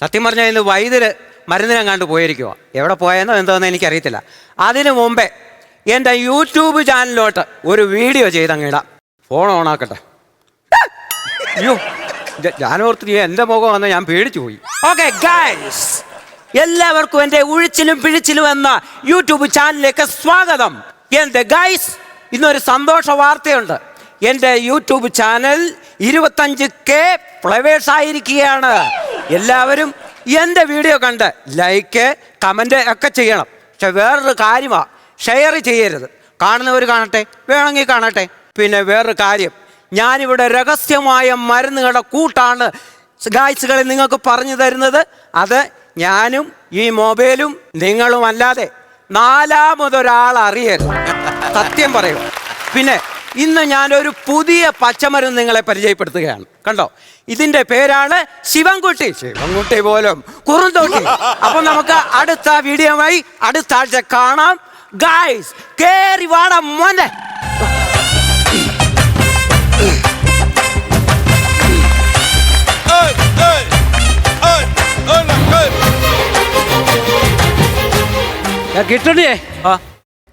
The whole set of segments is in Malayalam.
സത്യം പറഞ്ഞാൽ ഇന്ന് വൈദ്യര് മരുന്നിനെങ്ങാണ്ട് പോയിരിക്കുക എവിടെ പോയെന്നോ എന്തോന്ന് എനിക്കറിയത്തില്ല. അതിനു മുമ്പേ എന്റെ യൂട്യൂബ് ചാനലിലോട്ട് ഒരു വീഡിയോ ചെയ്തങ്ങിടാം ഫോൺ ഓണാക്കട്ടെ അയ്യോ ഞാനോർത്ത് എന്റെ മുഖം വന്ന് ഞാൻ പേടിച്ചു പോയി. ഓക്കെ ഗൈസ് എല്ലാവർക്കും എന്റെ ഉഴിച്ചിലും പിഴിച്ചിലും എന്ന യൂട്യൂബ് ചാനലിലേക്ക് സ്വാഗതം. എന്റെ ഗൈസ് ഇന്നൊരു സന്തോഷ വാർത്തയുണ്ട്. എന്റെ യൂട്യൂബ് ചാനൽ ഇരുപത്തഞ്ച് കെ ഫ്ലവേഴ്സ് ആയിരിക്കുകയാണ്. എല്ലാവരും എന്റെ വീഡിയോ കണ്ട് ലൈക്ക് കമന്റ് ഒക്കെ ചെയ്യണം. പക്ഷെ വേറൊരു കാര്യമാണ് ഷെയർ ചെയ്യരുത്. കാണുന്നവർ കാണട്ടെ വേണമെങ്കിൽ കാണട്ടെ. പിന്നെ വേറൊരു കാര്യം ഞാനിവിടെ രഹസ്യമായ മരുന്നുകളുടെ കൂട്ടാണ് ഗായ്സുകളെ നിങ്ങൾക്ക് പറഞ്ഞു തരുന്നത്. അത് ഞാനും ഈ മൊബൈലും നിങ്ങളും അല്ലാതെ നാലാമതൊരാൾ അറിയരുത് സത്യം പറയും. പിന്നെ ഇന്ന് ഞാനൊരു പുതിയ പച്ചമരുന്ന് നിങ്ങളെ പരിചയപ്പെടുത്തുകയാണ് കണ്ടോ ഇതിന്റെ പേരാണ് ശിവൻകുട്ടി ശിവൻകുട്ടി പോലും കുറുന്തോട്ടി അപ്പൊ നമുക്ക് അടുത്ത വീഡിയോ ആയി അടുത്ത ആഴ്ച കാണാം ഗായ്സ് കേറി വാട മോനെ കിട്ടണേ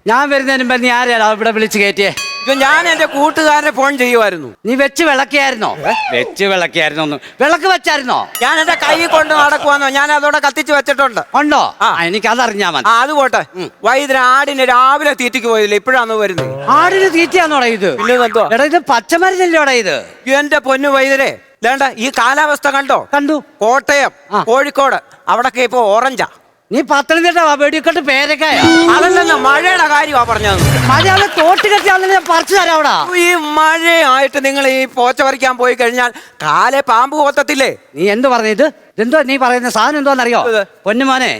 ഞാൻ വരുന്നതിന് മുമ്പ് നീ ആരെയാ ഇവിടെ വിളിച്ച് കയറ്റിയേ ഇത് ഞാൻ എന്റെ കൂട്ടുകാരനെ ഫോൺ ചെയ്യുമായിരുന്നു നീ വെച്ച് വിളക്കിയായിരുന്നോ? വെച്ച് വിളക്കിയായിരുന്നോ ഒന്ന്. വിളക്ക് വെച്ചായിരുന്നോ? ഞാൻ എന്റെ കൈ കൊണ്ട് നടക്കുവാന്നോ? ഞാൻ അതോടെ കത്തിച്ച് വെച്ചിട്ടുണ്ട്. ഉണ്ടോ? ആ. എനിക്ക് അതറിഞ്ഞാ മതി. ആ അത് പോട്ടെ. വൈദ്യുതി ആടിന് രാവിലെ തീറ്റിക്ക് പോയില്ല ഇപ്പോഴാണ് വരുന്നത് ആടിന് തീറ്റയാന്നോടാ ഇത്? പിന്നെ? എടാ ഇത് പച്ചമരുന്നല്ലോടാ ഇത്? എന്റെ പൊന്നു വൈദ്യരെ വേണ്ട ഈ കാലാവസ്ഥ കണ്ടോ? കണ്ടു. കോട്ടയം. കോഴിക്കോട് അവിടൊക്കെ ഇപ്പൊ ഓറഞ്ചാ. നീ പത്തനംതിട്ട വെടിക്കെട്ട് പേരക്കായ. അതല്ലെന്ന് മഴയുടെ കാര്യമാ പറഞ്ഞത്. മഴ തോട്ട് കെട്ടി ഞാൻ പറിച്ചു തരാവടാ ഈ മഴയായിട്ട് നിങ്ങൾ ഈ പോച്ച പറിക്കാൻ പോയി കഴിഞ്ഞാൽ കാലെ പാമ്പ് പോത്തത്തില്ലേ? നീ എന്ത് പറഞ്ഞത് എന്തോ നീ പറയുന്ന സാധനം എന്തോന്നറിയോ. പൊന്നുമോനെ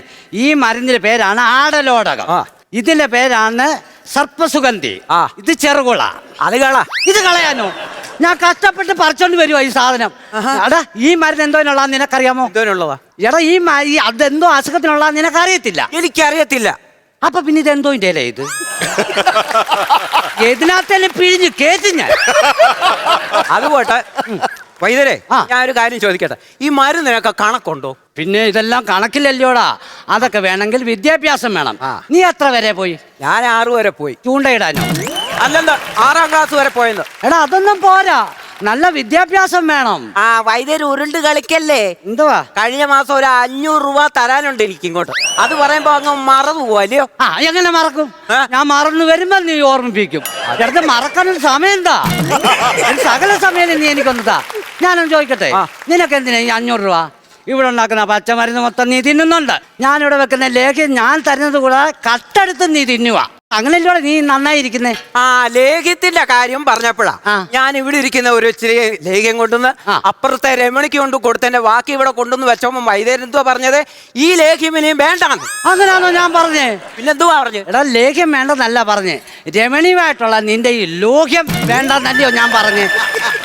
ഈ മരുന്നിന്റെ പേരാണ് ആടലോടകം. ഇതിന്റെ പേരാണ് സർപ്പസുഗന്ധി. ആ. ഇത് ചെറുകുള. അത് കള. ഇത് കളയാനോ? ഞാൻ കഷ്ടപ്പെട്ട് പറിച്ചോണ്ട് വരുവാ ഈ സാധനം. എടാ ഈ മരുന്ന് എന്തോനുള്ള നിനക്കറിയാമോ? എന്തോനുള്ളതാ? എടാ ഈ മ- ഈ അതെന്തോ അസുഖത്തിനുള്ള നിനക്കറിയത്തില്ല. എനിക്കറിയത്തില്ല. അപ്പൊ പിന്നെ ഇത് എന്തോ ഇല്ലേ ഇത്? എതിനകത്തെല്ലാം പിഴിഞ്ഞ് കേറ്റി ഞാൻ. അത് പോട്ടെ. വൈദ്യരെ ആ. ഞാൻ ഒരു കാര്യം ചോദിക്കട്ടെ? ഈ മരുന്നിനൊക്കെ കണക്കുണ്ടോ? പിന്നെ ഇതെല്ലാം കണക്കില്ലല്ലോടാ. അതൊക്കെ വേണമെങ്കിൽ വിദ്യാഭ്യാസം വേണം. നീ എത്ര വരെ പോയി? ഞാൻ ആറു വരെ പോയി. ചൂണ്ടയിടാനോ? അല്ലല്ല ആറാം ക്ലാസ് വരെ പോയെന്ന്. എടാ അതൊന്നും പോരാ. നല്ല വിദ്യാഭ്യാസം വേണം. ആ വൈദ്യര് ഉരുണ്ട് കളിക്കല്ലേ? എന്തുവാ? കഴിഞ്ഞ മാസം ഒരു അഞ്ഞൂറ് രൂപ തരാനുണ്ട് എനിക്ക് ഇങ്ങോട്ട്. അത് പറയുമ്പോ അങ്ങ് മറന്നു പോവല്ലയോ ആ എങ്ങനെ മറക്കും? ഞാൻ മറന്നു വരുമ്പോ നീ ഓർമ്മിപ്പിക്കും. അടുത്ത് മറക്കാനൊരു സമയം എന്താ ഒരു സകല സമയം നീ എനിക്കൊന്നതാ. ഞാനൊന്ന് ചോദിക്കട്ടെ. നിനക്ക് എന്തിനാ ഈ അഞ്ഞൂറ് രൂപ? ഇവിടെ ഉണ്ടാക്കുന്ന പച്ചമരുന്ന് മൊത്തം നീ തിന്നുന്നുണ്ട്. ഞാനിവിടെ വെക്കുന്ന ലേഖ്യം ഞാൻ തരുന്നത് കൂടെ കട്ടെടുത്ത് നീ തിന്നുക അങ്ങനെയല്ലോടെ നീ നന്നായിരിക്കുന്നേ. ആ ലേഖ്യത്തിന്റെ കാര്യം പറഞ്ഞപ്പോഴാ ഞാൻ ഇവിടെ ഇരിക്കുന്ന ഒരു ഇച്ചിരി ലേഖ്യം കൊണ്ടുവന്ന് അപ്പുറത്തെ രമണിക്ക് കൊണ്ട് കൊടുത്തതിന്റെ വാക്ക് ഇവിടെ കൊണ്ടുവന്ന് വെച്ചപ്പോ വൈദ്യര് എന്തുവാ പറഞ്ഞത്? ഈ ലേഖ്യം ഇനിയും വേണ്ടാന്ന്. അങ്ങനെയാണോ ഞാൻ പറഞ്ഞേ? പിന്നെന്തുവാ പറഞ്ഞു? എടാ ലേഖ്യം വേണ്ടെന്നല്ല പറഞ്ഞേ. രമണിയുമായിട്ടുള്ള നിന്റെ ഈ ലോഹ്യം വേണ്ടെന്നല്ലയോ ഞാൻ പറഞ്ഞേ.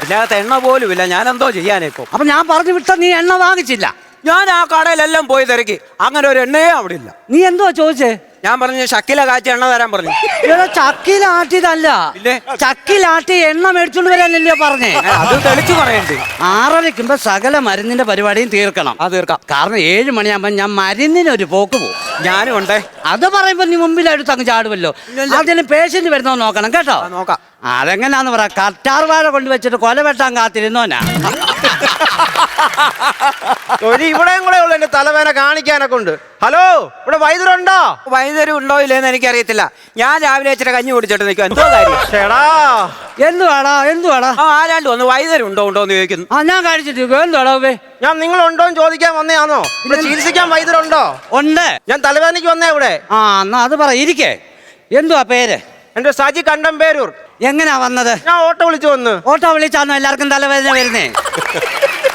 ഇതിനകത്ത് എണ്ണ പോലും ഇല്ല. ഞാൻ എന്തോ ചെയ്യാനിപ്പോ. അപ്പൊ ഞാൻ പറഞ്ഞു വിട്ട നീ എണ്ണ വാങ്ങിച്ചില്ല. ഞാൻ ആ കടയിലെല്ലാം പോയി തിരക്കി. അങ്ങനെ ഒരു എണ്ണയേ അവിടെ ഇല്ല. നീ എന്തോ ചോദിച്ചേ? ഞാൻ പറഞ്ഞു ചക്കില കാച്ചി എണ്ണ തരാൻ പറഞ്ഞു. ഇവിടെ ചക്കിലാട്ടിയതല്ല പിന്നെ? ചക്കിലാട്ടി എണ്ണ മേടിച്ചോണ്ട് വരാനല്ലയോ പറഞ്ഞേ? അത് തെളിച്ചു പറയണ്ടേ. ആറരയ്ക്കുമ്പോ സകല മരുന്നിന്റെ പരിപാടിയും തീർക്കണം. അത് തീർക്കാം. കാരണം ഏഴ് മണിയാകുമ്പോ ഞാൻ മരുന്നിന് ഒരു പോക്ക് പോകും ഞാനും ഉണ്ടേ. അത് പറയുമ്പോ നീ മുമ്പിലെടുത്ത് അങ്ങ് ചാടുമല്ലോ. അതിന് പേഷ്യന്റ് വരുന്നോ നോക്കണം കേട്ടോ. ആ, നോക്കാം. അതെങ്ങനാന്ന് പറ കറ്റാർ വാഴ കൊണ്ടുവച്ചിട്ട് കൊല വെട്ടാൻ കാത്തിരുന്നോനാ ഒരു ഇവിടെയും കൂടെ ഉള്ളു എന്റെ തലവേന കാണിക്കാനൊക്കെ ഉണ്ട്. ഹലോ ഇവിടെ വൈദ്യുരുണ്ടോ? വൈദ്യുതി ഉണ്ടോ ഇല്ലെന്ന് എനിക്കറിയത്തില്ല. ഞാൻ രാവിലെ ഇച്ചിരി കഞ്ഞി കുടിച്ചിട്ട് നിൽക്കും എന്തോ കാര്യം? ചേടാ. എന്തുവാടാ എന്തുവാടാ? ആ ആരാണ്ട് വന്നു വൈദ്യുതി ഉണ്ടോ ഉണ്ടോ എന്ന് ചോദിക്കുന്നു. ആ ഞാൻ കഴിച്ചിട്ട് എന്തുവാടാ ഉവ്വേ? ഞാൻ നിങ്ങളുണ്ടോ എന്ന് ചോദിക്കാൻ വന്നയാണോ ഇവിടെ ചികിത്സിക്കാൻ വൈദ്യുരുണ്ടോ? ഉണ്ട്. ഞാൻ തലവേദനയ്ക്ക് വന്നേ ഇവിടെ. ആ എന്നാ അത് പറ ഇരിക്കേ. എന്തുവാ പേര്? എന്റെ സാജി കണ്ടം കണ്ടംപേരൂർ എങ്ങനെയാ വന്നത്? ഞാൻ ഓട്ടോ വിളിച്ചു വന്ന്. ഓട്ടോ വിളിച്ചാണോ എല്ലാവർക്കും തലവേദന വരുന്നേ?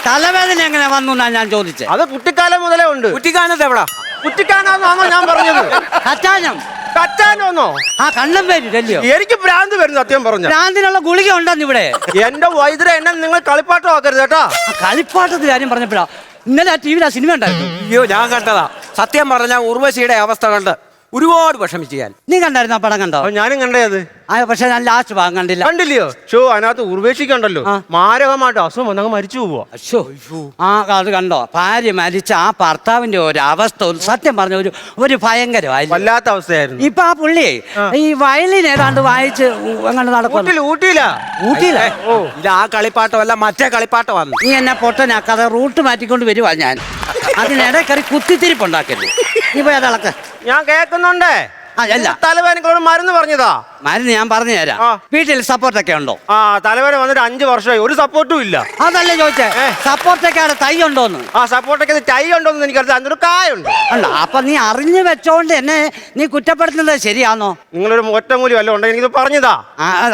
തലവേദന എങ്ങനെ വന്നു എന്നാ ഞാൻ ചോദിച്ചത് അത് കുട്ടിക്കാലം മുതലേ ഉണ്ട്. കുട്ടിക്കാലത്ത് എവിടാ? കുട്ടിക്കാനാന്നാണോ ഞാൻ പറഞ്ഞത്? കറ്റാനം കറ്റാനോന്നോ ആ കണ്ണം പേരില്ലയോ എനിക്ക് ഭ്രാന്ത് വരുന്നു സത്യം പറഞ്ഞു. ഭ്രാന്തിനുള്ള ഗുളിക ഉണ്ടെന്ന് ഇവിടെ. എന്റെ വൈദ്യുര എന്നെ നിങ്ങൾ കളിപ്പാട്ടം ആക്കരുത് കേട്ടോ. കളിപ്പാട്ടത്തിന്റെ കാര്യം പറഞ്ഞപ്പോഴാ. ഇന്നലെ ആ ടി വിയിൽ ആ സിനിമ ഉണ്ടായിരുന്നു. അയ്യോ ഞാൻ കണ്ടതാ. സത്യം പറഞ്ഞ ഉർവശിയുടെ അവസ്ഥ കണ്ട് ഒരുപാട് വിഷമിച്ചു ഞാൻ. നീ കണ്ടായിരുന്നു ആ പടം കണ്ടോ? അപ്പൊ ഞാനും കണ്ടേ അത്. ആ പക്ഷെ ഞാൻ ലാസ്റ്റ് ഭാഗം കണ്ടില്ല. കണ്ടില്ലയോ? ഷോ അതിനകത്ത് ഉർവേഷിക്കണ്ടല്ലോ ആ. മാരകമായിട്ട് അസുഖം വന്നങ്ങ് മരിച്ചു പോവാ അശ്ശോ. ആ അത് കണ്ടോ? ഭാര്യ മരിച്ച ആ ഭർത്താവിന്റെ ഒരു അവസ്ഥ ഒരു സത്യം പറഞ്ഞ ഒരു ഒരു ഭയങ്കരമായി വല്ലാത്ത അവസ്ഥയായിരുന്നു. ഇപ്പൊ ആ പുള്ളിയെ ഈ വയലിൻ ഏതാണ്ട് വായിച്ച് അങ്ങനെ നടക്കുന്നു. ഊട്ടിയില്ല ഊട്ടിയിലാ? ഊട്ടിയില്ല ഓ. ഇത് ആ കളിപ്പാട്ടമല്ല മറ്റേ കളിപ്പാട്ടമാണ്. നീ എന്നെ പൊട്ടനാക്കാതെ റൂട്ട് മാറ്റിക്കൊണ്ട് വരുവാ ഞാൻ. അതിനിടെ കയറി കുത്തിത്തിരിപ്പുണ്ടാക്കരുത് നീ പോയി അതളക്ക് ഞാൻ കേൾക്കുന്നുണ്ടേ. അല്ല. മരുന്ന് പറഞ്ഞതാ? മരുന്ന് ഞാൻ പറഞ്ഞു തരാം. വീട്ടിൽ സപ്പോർട്ടൊക്കെ ഉണ്ടോ? ആ തലവേദന വന്നിട്ട് അഞ്ചു വർഷമായി. ഒരു സപ്പോർട്ടും ഇല്ല. അതല്ലേ ചോദിച്ചേ? സപ്പോർട്ടൊക്കെ അവിടെ തൈ ഉണ്ടോന്ന്? ആ സപ്പോർട്ടൊക്കെ തൈ ഉണ്ടോന്ന് എനിക്കറിയാം അതിനൊരു കായുണ്ട്. അല്ല അപ്പൊ നീ അറിഞ്ഞു വെച്ചോണ്ട് എന്നെ നീ കുറ്റപ്പെടുത്തുന്നത് ശരിയാണോ നിങ്ങളൊരു ഒറ്റമൂലി വല്ല ഉണ്ടെങ്കിൽ എനിക്കിത് പറഞ്ഞതാ.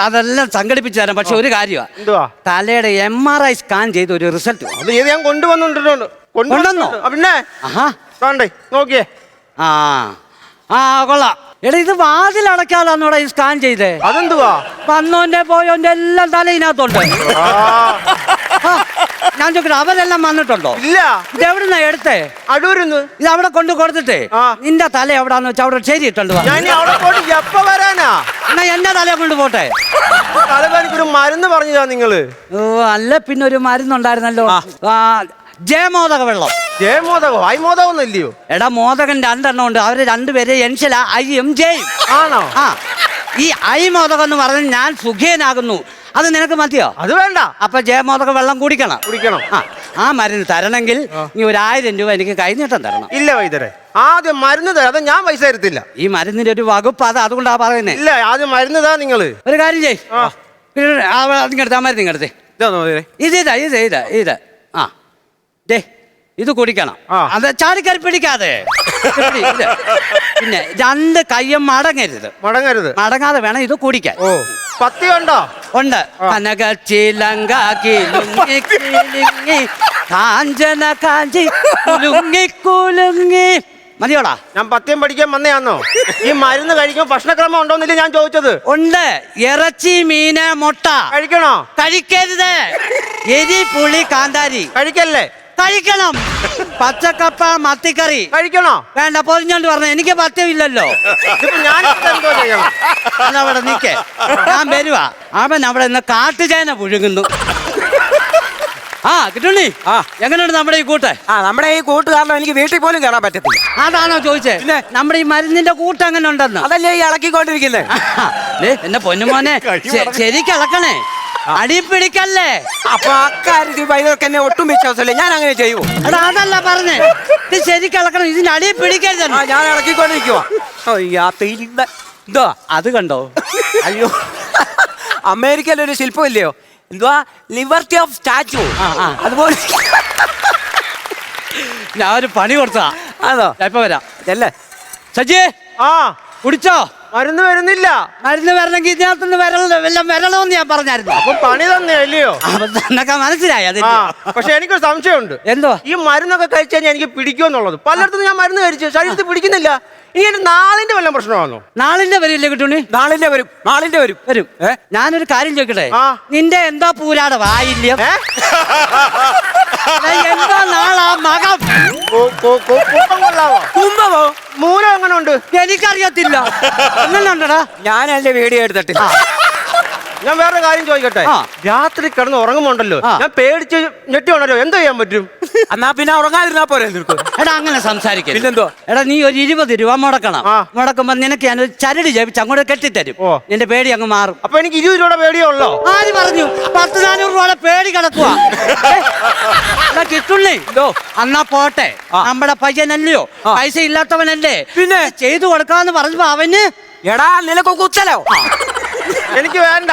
അതെല്ലാം സംഘടിപ്പിച്ചു തരാം. പക്ഷെ ഒരു കാര്യമാ എന്തുവാ? തലയുടെ എം ആർ ഐ സ്കാൻ ചെയ്ത ഒരു റിസൾട്ട് അത് ഏത് ഞാൻ കൊണ്ടുവന്നിട്ടുണ്ട്. കൊണ്ടുവന്നോ? പിന്നെ? ആഹാ. കണ്ടേ നോക്കിയേ. ആ. ആ കൊള്ളാം. എടാ ഇത് വാതിൽ വാതിലടക്കാതാന്നോടാ ഈ സ്കാൻ ചെയ്തേ. അതെന്തുവാ? വന്നോന്റെ പോയോന്റെ എല്ലാം തല ഇതിനകത്തുണ്ട്. ആ, ഞാൻ ചോദിക്കട്ടെ അവരെല്ലാം വന്നിട്ടുണ്ടോ? ഇല്ല. ഇത് എവിടുന്നാ എടുത്തേ? അടൂരുന്ന്. ഇത് അവിടെ കൊണ്ട് കൊടുത്തിട്ടേ. ആ. നിന്റെ തല എവിടാന്ന് വെച്ചാൽ അവിടെ ശരി ഇട്ടുണ്ട് ഞാൻ ഇനി അവിടെ പോയിട്ട് എപ്പ വരാനാ? എന്നാ എന്റെ തല കൊണ്ട് പോട്ടെ. തലവേദനയ്ക്ക് ഒരു മരുന്ന് പറഞ്ഞതാ നിങ്ങൾ. ഓ അല്ല പിന്നെ ഒരു മരുന്നുണ്ടായിരുന്നല്ലോ ആ ജയമോദക വെള്ളം. ജയമോദകോ ഐമോദകം ഇല്ലയോ എടാ മോദകൻ രണ്ടെണ്ണം ഉണ്ട് അവർ രണ്ടുപേരെ എൻഷല ഐയും ജയും ആണോ? ആ. ഈ ഐ മോദകം എന്ന് പറഞ്ഞാൽ ഞാൻ സുഖേനാകുന്നു. അത് നിനക്ക് മതിയോ? അത് വേണ്ട. അപ്പൊ ജയമോദക വെള്ളം കുടിക്കണം. കുടിക്കണം. ആ ആ മരുന്ന് തരണമെങ്കിൽ നീ ഒരു ആയിരം രൂപ എനിക്ക് കൈനീട്ടം തരണം. ഇല്ല വൈദ്യരെ. ആദ്യം മരുന്ന് തരാതെ ഞാൻ പൈസ തരത്തില്ല. ഈ മരുന്നിന്റെ ഒരു വകുപ്പ് അത് അതുകൊണ്ടാ പറയുന്നത് ഇല്ല ആദ്യം മരുന്ന് താ നിങ്ങൾ. ഒരു കാര്യം ചെയ് ആ. മരുന്ന് ഇങ്ങടുത്ത്? ഇത് ഇതാ ഇത് ഇതാ ഇത്. ആ. ദേ ഇത് കുടിക്കണം. അത് ചാടിക്കറി പിടിക്കാതെ. പിന്നെ രണ്ട് കയ്യും മടങ്ങരുത്. മടങ്ങരുത്. മടങ്ങാതെ വേണം ഇത് കുടിക്കാൻ. ഓ പത്തി ഉണ്ടോ? ഉണ്ട്. കനക ചിലങ്ക കിലുങ്ങി കിലുങ്ങി കാഞ്ചന കാഞ്ചി കുലുങ്ങി കുലുങ്ങി. മതിയോടാ? ഞാൻ പത്യം പഠിക്കാൻ വന്നയാന്നോ? ഈ മരുന്ന് കഴിക്കുമ്പോ ഭക്ഷണക്രമം ഉണ്ടോന്നില്ല ഞാൻ ചോദിച്ചത്. ഉണ്ട്. ഇറച്ചി മീന് മുട്ട. കഴിക്കണോ? കഴിക്കരുത്. എരി പുളി കാന്താരി. കഴിക്കല്ലേ? കഴിക്കണം. പച്ചക്കപ്പ മത്തിക്കറി. കഴിക്കണോ? വേണ്ട പൊതിഞ്ഞോണ്ട് പറഞ്ഞു എനിക്ക് പത്യമില്ലല്ലോ അവിടെ ഞാൻ എന്തോ ചെയ്യണം. അതവിടെ നിക്കേ. ഞാൻ വരുവാ. അവൻ അവിടെ നിന്ന് കാട്ടുചേന പുഴുങ്ങുന്നു. ആ കിട്ടുണ്ണി? ആ. എങ്ങനെയുണ്ട് നമ്മുടെ ഈ കൂട്ട്? ആ നമ്മുടെ ഈ കൂട്ട് കാരണം എനിക്ക് വീട്ടിൽ പോലും കയറാൻ പറ്റത്തില്ല. അതാണോ ചോദിച്ചേ? പിന്നെ? നമ്മുടെ ഈ മരുന്നിന്റെ കൂട്ട് എങ്ങനെ ഉണ്ടെന്ന് അതല്ലേ ഈ ഇളക്കിക്കൊണ്ടിരിക്കുന്നത് എന്നെ എന്റെ പൊന്നുമോനെ ശരിക്ക് ഇളക്കണേ. അടി പിടിക്കല്ലേ അപ്പൊ അക്കാര്യത്തിൽ വൈദ്യൊക്കെ എന്നെ ഒട്ടും വിശ്വാസമില്ല. ഞാൻ അങ്ങനെ ചെയ്യുമോ എടാ അതല്ല പറഞ്ഞേ. ഇത് ശരിക്ക് ഇളക്കണം. ഇതിന്റെ അടി ആ പിടിക്കരുത് ഞാൻ ഇളക്കിക്കൊണ്ടിരിക്കുവാ. അയ്യാ തീരുന്ന എന്തോ അത് കണ്ടോ? അയ്യോ. അമേരിക്കയിൽ ഒരു ശില്പം ഇല്ലയോ എന്തുവാ ലിബർട്ടി ഓഫ് സ്റ്റാച്ചു. അതുപോലെ ഞാൻ ഒരു പണി കൊടുത്തതാ. അതോ ഞാൻ ഇപ്പൊ വരാം. അല്ലേ സജി ആ. കുടിച്ചോ? മരുന്ന് വരുന്നില്ല. മരുന്ന് വരണമെങ്കിൽ ഇതിനകത്തുനിന്ന് വരൽ വല്ലതും വരണമെന്ന് ഞാൻ പറഞ്ഞായിരുന്നു. അപ്പൊ പണി തന്നെ അല്ലയോ? അപ്പൊ എന്നൊക്കെ മനസ്സിലായി ആ അതിന്റെ പക്ഷെ എനിക്കൊരു സംശയമുണ്ട്. എന്തോ? ഈ മരുന്നൊക്കെ കഴിച്ചു കഴിഞ്ഞാൽ എനിക്ക് പിടിക്കുമെന്നുള്ളത്. പലയിടത്തും ഞാൻ മരുന്ന് കഴിച്ചു ശരീരത്തിൽ പിടിക്കുന്നില്ല. ഇനി ഒരു നാളിന്റെ വല്ല പ്രശ്നമാണോ? നാളിന്റെ വരില്ലേ കിട്ടുണി നാളിന്റെ വരും നാളിന്റെ വരും. വരും. ഏ? ഞാനൊരു കാര്യം ചോദിക്കട്ടെ? ആ. നിന്റെ എന്താ പൂരാട വായില്യം ഏ? എന്തോ നാളാ മകം. കോ- കോ- കോ- കൂട്ടം കൊള്ളാവോ കുംഭമോ മൂലം എങ്ങനെ ഉണ്ട് എനിക്കറിയത്തില്ല. എങ്ങനെ ഉണ്ടടാ. ഞാൻ എന്റെ വീഡിയോ എടുത്തിട്ടില്ല ഞാൻ വേറെ കാര്യം ചോദിക്കട്ടെ? ആ. രാത്രി കിടന്ന് ഉറങ്ങുമ്പോണ്ടല്ലോ ഞാൻ പേടിച്ച് ഞെട്ടി ഉണരോ എന്തോ ചെയ്യാൻ പറ്റും? എന്നാ പിന്നെ ഉറങ്ങാതിരുന്നാ പോരെ എടാ അങ്ങനെ സംസാരിക്കരുത്. പിന്നെന്തോ? എടാ നീ ഒരു ഇരുപത് രൂപ മുടക്കണം. മുടക്കുമ്പോ നിനക്ക് ഞാൻ ഒരു ചരട് ജപിച്ച് അങ്ങോട്ട് കെട്ടിത്തരും. ഓ. നിന്റെ പേടി അങ്ങ് മാറും. അപ്പൊ എനിക്ക് ഇരുപത് രൂപ പേടിയേ ഉള്ളോ? ആര് പറഞ്ഞു? പത്ത് നാനൂറ് രൂപ പേടി കിടക്കുക കിട്ടുള്ളേ? അന്നാ പോട്ടെ. നമ്മടെ പയ്യനല്ലയോ? പൈസ ഇല്ലാത്തവനല്ലേ പിന്നെ? ചെയ്തു കൊടുക്കാന്ന് പറഞ്ഞപ്പോ അവന് എടാ നിനക്കൊക്കെ കുത്തലോ എനിക്ക് വേണ്ട.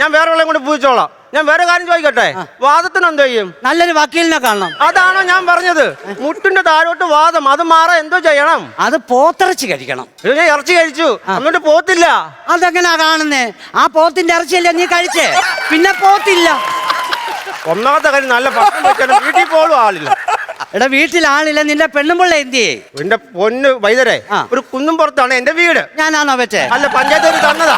ഞാൻ വേറെ ഉള്ള കൊണ്ട് പൂച്ചോളാം ഞാൻ വേറെ കാര്യം ചോദിക്കട്ടെ? വാദത്തിന് എന്തോ ചെയ്യും? നല്ലൊരു വക്കീലിനെ കാണണം. അതാണോ ഞാൻ പറഞ്ഞത്. മുട്ടിന്റെ താഴോട്ട് വാദം. അത് മാറാൻ എന്തോ ചെയ്യണം? അത് പോത്തിറച്ചി കഴിക്കണം. ഇറച്ചി കഴിച്ചു. അങ്ങോട്ട് പോത്തില്ല. അതെങ്ങനാ കാണുന്നേ? ആ പോത്തിന്റെ ഇറച്ചിയല്ലേ നീ കഴിച്ചേ? പിന്നെ പോത്തില്ല. ഒന്നാമത്തെ കാര്യം നല്ല ഭക്ഷണം വീട്ടിൽ പോലും ആളില്ല. എടാ വീട്ടിലാളില്ല നിന്റെ നിന്റെ പെണ്ണുമ്പിള്ള എന്തിയേ? എന്റെ പൊന്ന് വൈദരെ ആ. ഒരു കുന്നും പുറത്താണ് എന്റെ വീട്. ഞാനാണോ വെച്ചേ അല്ല പഞ്ചായത്ത് തന്നതാ.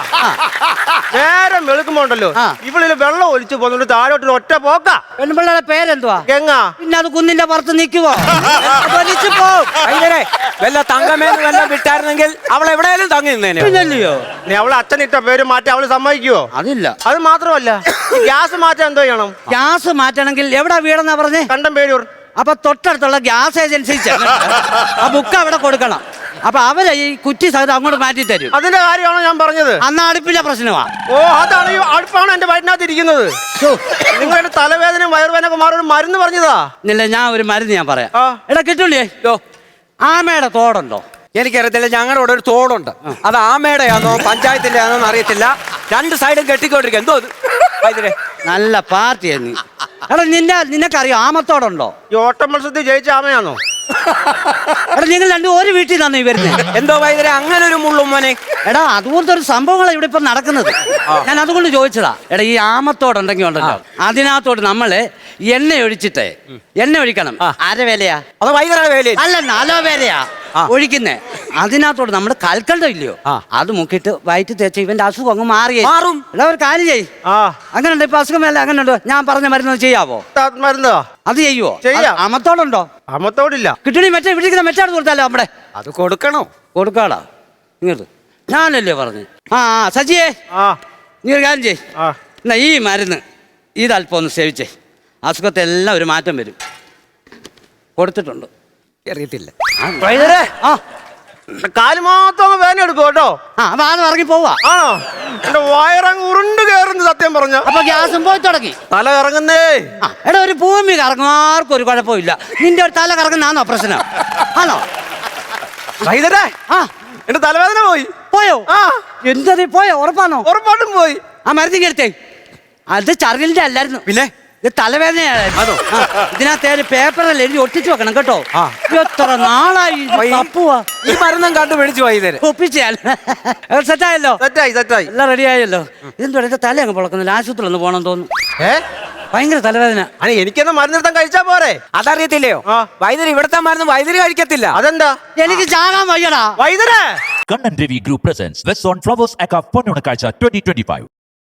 നേരെ വെളുക്കുമ്പോണ്ടല്ലോ ആ. ഇവളിൽ വെള്ളം ഒലിച്ചു പോകുന്നുണ്ട് താഴോട്ട് ഒറ്റ പോക്ക. പെണ്ണുമ്പിള്ളയുടെ പേരെന്തുവാ? ഗംഗ. പിന്നെ അത് കുന്നിന്റെ പുറത്ത് നിൽക്കുവോ? ഒലിച്ചു പോവും. വൈദ്യരെ വല്ല തങ്കമേന്ന് വല്ല വിട്ടായിരുന്നെങ്കിൽ അവൾ എവിടെയാലും തങ്ങി നിന്നേനെ. പിന്നല്ലയോ? നീ അവളെ അച്ഛനിട്ട പേര് മാറ്റി അവൾ സമ്മതിക്കുവോ? അതില്ല. അത് മാത്രമല്ല ഈ ഗ്യാസ് മാറ്റാൻ എന്തോ ചെയ്യണം? ഗ്യാസ് മാറ്റണമെങ്കിൽ എവിടെ വീടെന്നാ പറഞ്ഞേ? കണ്ടം പേരൂർ. അപ്പൊ തൊട്ടടുത്തുള്ള ഗ്യാസ് ഏജൻസി ആ ബുക്ക് അവിടെ കൊടുക്കണം. അപ്പൊ അവരെ ഈ കുറ്റി സഹിതം അങ്ങോട്ട് മാറ്റി തരും. അതിന്റെ കാര്യമാണോ ഞാൻ പറഞ്ഞത്? അന്ന് അടുപ്പിലെ പ്രശ്നമാ. ഓ അതാണ് ഈ അടുപ്പാണ് എന്റെ വയറ്റിനകത്ത് ഇരിക്കുന്നത് നിങ്ങളുടെ തലവേദന വയറുവേദന ഒക്കെ മാറി മരുന്ന് പറഞ്ഞതാ? ഇല്ല ഞാൻ ഒരു മരുന്ന് ഞാൻ പറയാം. എടാ കിട്ടുള്ളേ ആമയുടെ തോടുണ്ടോ? എനിക്കറിയത്തില്ല ഞങ്ങളുടെ ഇവിടെ ഒരു തോടുണ്ട്. അത് ആമയുടെയാണോ പഞ്ചായത്തിന്റെ ആണോ അറിയത്തില്ല രണ്ട് സൈഡും കെട്ടിക്കൊണ്ടിരിക്കുക എന്തോ അത്? നല്ല പാർട്ടിയാണ് എടാ നിന്നെ നിനക്കറിയോ ആമത്തോടുണ്ടോ? ഈ ഓട്ടം മത്സരത്തിൽ ജയിച്ച ആമയാണോ എടാ നിങ്ങൾ രണ്ടും ഒരു വീട്ടിൽ നിന്നാണ് ഈ വരുന്നത് എന്തോ ഭയങ്കര അങ്ങനെ ഒരു മുള്ളും മോനെ എടാ അതുപോലത്തെ ഒരു സംഭവങ്ങളാണ് ഇവിടെ ഇപ്പൊ നടക്കുന്നത്. ഞാൻ അതുകൊണ്ട് ചോദിച്ചതാ. എടാ ഈ ആമത്തോട് ആമത്തോടുണ്ടെങ്കിൽ ഉണ്ടല്ലോ? അതിനകത്തോട്ട് നമ്മൾ എണ്ണ ഒഴിച്ചിട്ടേ എണ്ണ ഒഴിക്കണം. അര വിലയാ? അത് ഭയങ്കര അല്ല നാലോ ആ. ഒഴിക്കുന്നേ. അതിനകത്തോട് നമ്മുടെ കൽക്കണ്ടം ഇല്ലയോ? ആ. അത് മുക്കിട്ട് വയറ്റ് തേച്ച് ഇവന്റെ അസുഖം അങ്ങ് മാറിയേ. മാറും. എടാ ഒരു കാര്യം ചെയ് അങ്ങനെ ഉണ്ട് ഇപ്പൊ അസുഖം വേല അങ്ങനെ ഉണ്ടോ ഞാൻ പറഞ്ഞ മരുന്ന് ചെയ്യാവോ? മരുന്നോ അത് ചെയ്യുവോ? ചെയ്യാം. അമത്തോടുണ്ടോ? അമത്തോടില്ല. കിട്ടണി മറ്റേ വിളിക്കുന്ന മെച്ചാട് കൊടുത്താലോ നമ്മുടെ? അത് കൊടുക്കണോ? കൊടുക്കാടാ. ഇങ്ങോട്ട്. ഞാനല്ലേ പറഞ്ഞു. ആ സജിയേ. നീ ഒരു കാര്യം ചെയ് എന്നാ ഈ മരുന്ന് ഇതല്പം ഒന്ന് സേവിച്ചേ. അസുഖത്തെല്ലാം ഒരു മാറ്റം വരും. കൊടുത്തിട്ടുണ്ട്. അറിയത്തില്ല വൈദ്യരെ ആ. കാൽ മാത്രം അങ്ങ് എടുക്കും കേട്ടോ. ആ വാന്ന് ഇറങ്ങി പോവാ. ആണോ? എന്റെ വയറങ്ങ് ഉരുണ്ട് കയറുന്നു സത്യം പറഞ്ഞു. അപ്പൊ ഗ്യാസും പോയി തുടങ്ങി. തല ഇറങ്ങുന്നേ ആ എടാ ഒരു ഭൂമി കറങ്ങും. ആർക്കും ഒരു കുഴപ്പമില്ല. നിന്റെ ഒരു തല കറങ്ങുന്നാണോ പ്രശ്നം? ആണോ? വൈദ്യരെ ആ. എന്റെ തലവേദന പോയി. പോയോ? ആ. എന്തത് പോയോ? ഉറപ്പാണോ? ഉറപ്പായിട്ടും പോയി. ആ മരുന്നിങ്ങെടുത്തേ അത് ചറിലിന്റെ അല്ലായിരുന്നു. പിന്നെ? ഇത് തലവേദനയാണ്. ഇതിനകത്ത് ഒരു പേപ്പറിൽ എഴുതി ഒട്ടിച്ചു വെക്കണം കേട്ടോ. എത്ര നാളായി ഈ മരുന്നും കണ്ടുപിടിച്ചു വൈദ്യര് ഒപ്പിച്ചാൽ. സെറ്റായല്ലോ? സെറ്റായി സെറ്റായി. എല്ലാം റെഡി ആയല്ലോ ഇതെന്തോ എന്റെ തല അങ്ങ് പൊളക്കുന്നില്ല? ആശുപത്രി ഒന്ന് പോകണം തോന്നുന്നു. ഏ? ഭയങ്കര തലവേദന. അല്ല എനിക്കൊന്നും മരുന്നെടുത്താൻ കഴിച്ചാ പോരെ? അതറിയത്തില്ലയോ? വൈദ്യുതി ഇവിടത്തെ മരുന്ന് വൈദ്യുതി കഴിക്കത്തില്ല. അതെന്താ? എനിക്ക് ചാകാൻ വയ്യടാ. Ravi group presence. Wes on Flowers അക്കാ പൊന്നുണക്കാഴ്ച ട്വന്റി ട്വന്റി 2025.